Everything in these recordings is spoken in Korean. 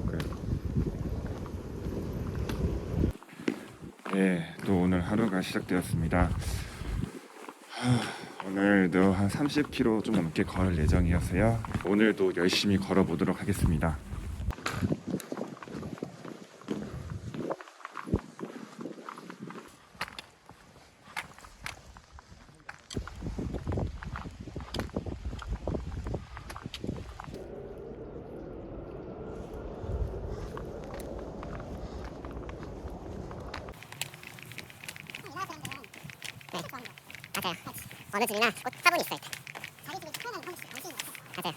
그니까요. 네, 또 오늘 하루가 시작되었습니다. 하, 오늘도 한 30km 좀 넘게 걸을 예정이어서요. 오늘도 열심히 걸어보도록 하겠습니다. 맞아요. 어느 집이나 꼭 화분이 있어요. 자기 집에 축하는 방식 방식인 것 같아요.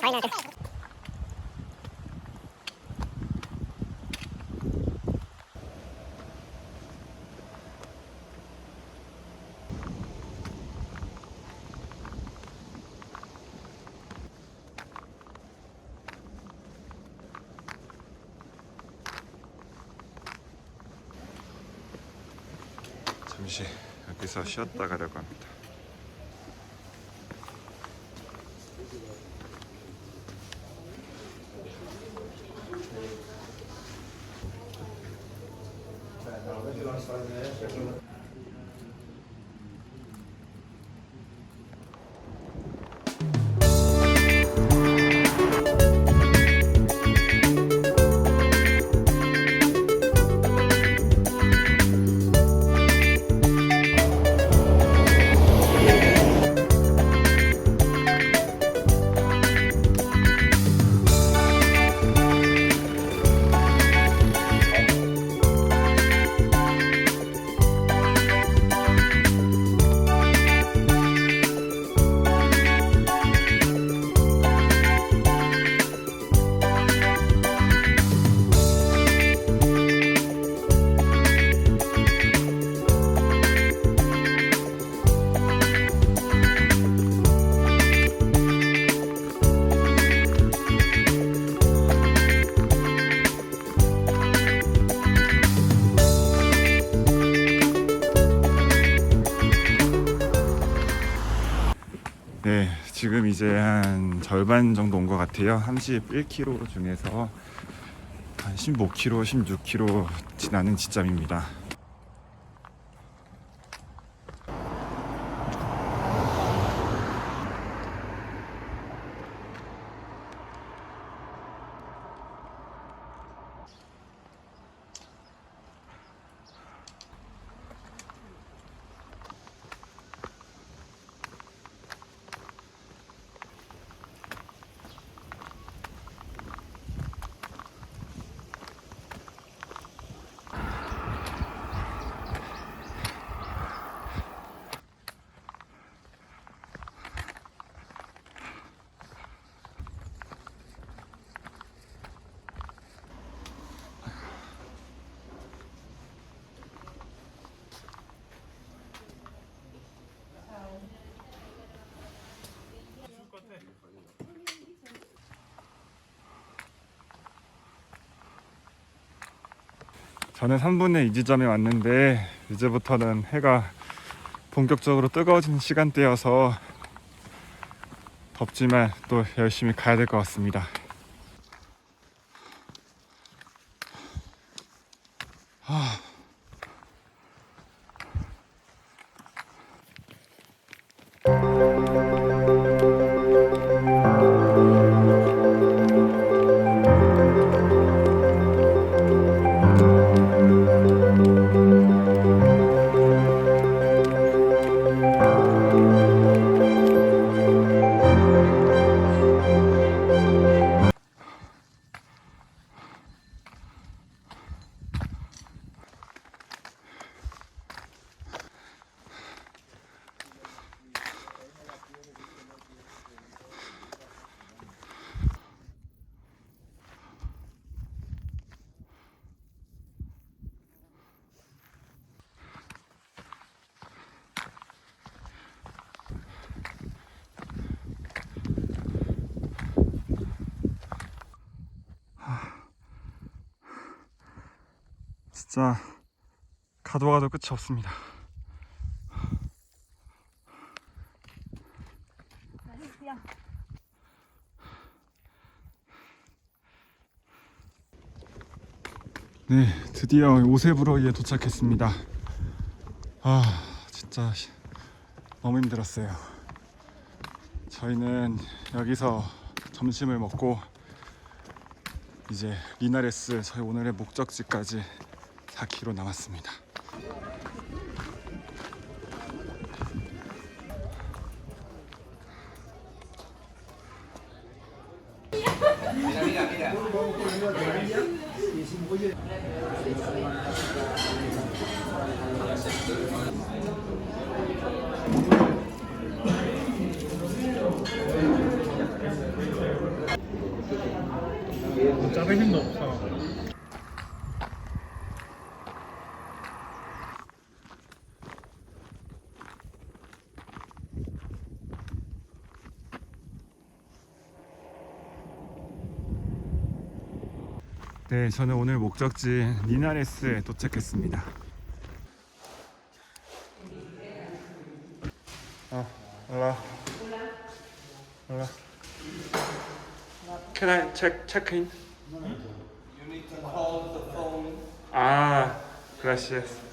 맞아요. 저희는 그 잠시 여기서 쉬었다 가려고 합니다. 네, 지금 이제 한 절반 정도 온 것 같아요. 31km 중에서 한 15km, 16km 지나는 지점입니다. 저는 3분의 2 지점에 왔는데 이제부터는 해가 본격적으로 뜨거워지는 시간대여서 덥지만 또 열심히 가야 될 것 같습니다. 아. 진짜 가도 가도 끝이 없습니다. 네, 드디어 오세브로이에 도착했습니다. 아, 진짜 너무 힘들었어요. 저희는 여기서 점심을 먹고 이제 리나레스 저희 오늘의 목적지까지 4km 남았습니다. 짜배기도 없어. 네, 저는 오늘 목적지 리나레스에 도착했습니다. 아, 올라. 올라. Can I check check in? You need to hold the phone. 아, gracias.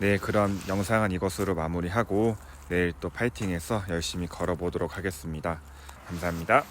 네, 그럼 영상은 이것으로 마무리하고 내일 또 파이팅해서 열심히 걸어보도록 하겠습니다. 감사합니다.